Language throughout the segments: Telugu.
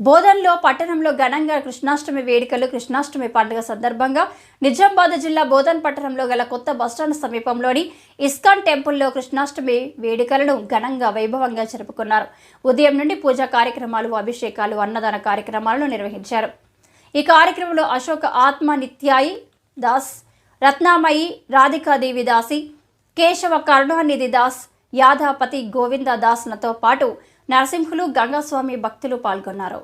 బోధన్లో పట్టణంలో ఘనంగా కృష్ణాష్టమి వేడుకలు కృష్ణాష్టమి పండుగ సందర్భంగా నిజామాబాద్ జిల్లా బోధన్ పట్టణంలో గల కొత్త బస్టాండ్ సమీపంలోని ఇస్కాన్ టెంపుల్లో కృష్ణాష్టమి వేడుకలను ఘనంగా వైభవంగా జరుపుకున్నారు. ఉదయం నుండి పూజా కార్యక్రమాలు అభిషేకాలు అన్నదాన కార్యక్రమాలను నిర్వహించారు. ఈ కార్యక్రమంలో అశోక ఆత్మ నిత్యాయి దాస్ రత్నామయి రాధికాదేవి దాసి కేశవ కరుణానిధి దాస్ యాదాపతి గోవిందదాస్లతో పాటు నరసింహులు గంగాస్వామి భక్తులు పాల్గొన్నారు.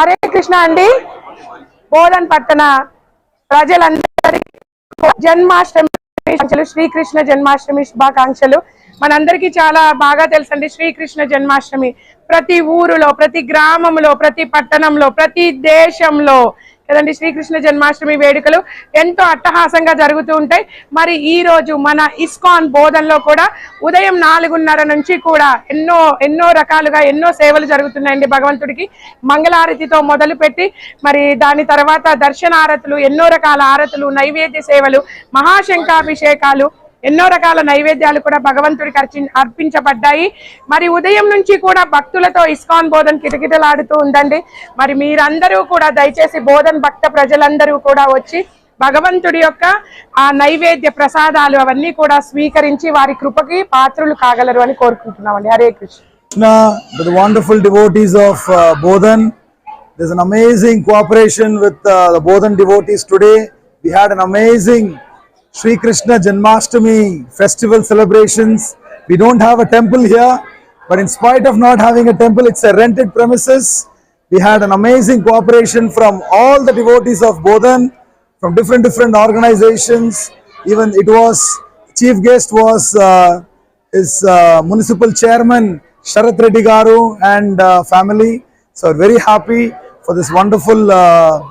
హరే కృష్ణ అండి. బోధన్ పట్టణ ప్రజలందరికీ జన్మాష్టమి శ్రీకృష్ణ జన్మాష్టమి శుభాకాంక్షలు. మనందరికీ చాలా బాగా తెలుసండి శ్రీకృష్ణ జన్మాష్టమి. ప్రతి ఊరులో ప్రతి గ్రామంలో ప్రతి పట్టణంలో ప్రతి దేశంలో లేదంటే శ్రీకృష్ణ జన్మాష్టమి వేడుకలు ఎంతో అట్టహాసంగా జరుగుతూ ఉంటాయి. మరి ఈ రోజు మన ఇస్కాన్ బోధనలో కూడా ఉదయం నాలుగున్నర నుంచి కూడా ఎన్నో ఎన్నో రకాలుగా ఎన్నో సేవలు జరుగుతున్నాయండి భగవంతుడికి. మంగళారతితో మొదలుపెట్టి మరి దాని తర్వాత దర్శనారతులు ఎన్నో రకాల ఆరతులు నైవేద్య సేవలు మహాశంకాభిషేకాలు ఎన్నో రకాల నైవేద్యాలు కూడా భగవంతుడికి అర్చి అర్పించబడ్డాయి మరి ఉదయం నుంచి కూడా భక్తులతో ఇస్కాన్ బోధన్ కిటకిటలాడుతూ ఉందండి మరి మీరందరూ కూడా దయచేసి బోధన్ భక్త ప్రజలందరూ కూడా వచ్చి భగవంతుడి యొక్క ఆ నైవేద్య ప్రసాదాలు అవన్నీ కూడా స్వీకరించి వారి కృపకి పాత్రులు కాగలరు అని కోరుకుంటున్నామండి Hare Krishna the to devotees of Bodhan of uh, Bodhan. There's an amazing cooperation with uh, the Bodhan devotees today. We had an amazing Sri Krishna Janmashtami festival celebrations. We don't have a temple here, but in spite of not having a temple, it's a rented premises. We had an amazing cooperation from all the devotees of Bodhan, from different different organizations. Even it was chief guest was uh, uh, municipal chairman Sharat Reddy Garu and uh, family. So very happy for this wonderful uh,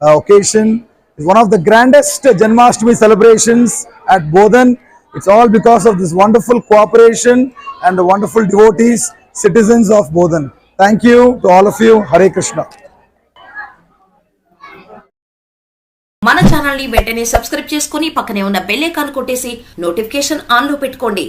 uh, occasion. It's one of the grandest Janmashtami celebrations at Bodhan. It's all because of this wonderful cooperation and the wonderful devotees, citizens of Bodhan. Thank you to all of you. Hare Krishna. మన ఛానల్ని వెంటనే సబ్స్క్రైబ్ చేసుకుని పక్కనే ఉన్న బెల్ ఐకాన్ కొట్టేసి నోటిఫికేషన్ ఆన్లో పెట్టుకోండి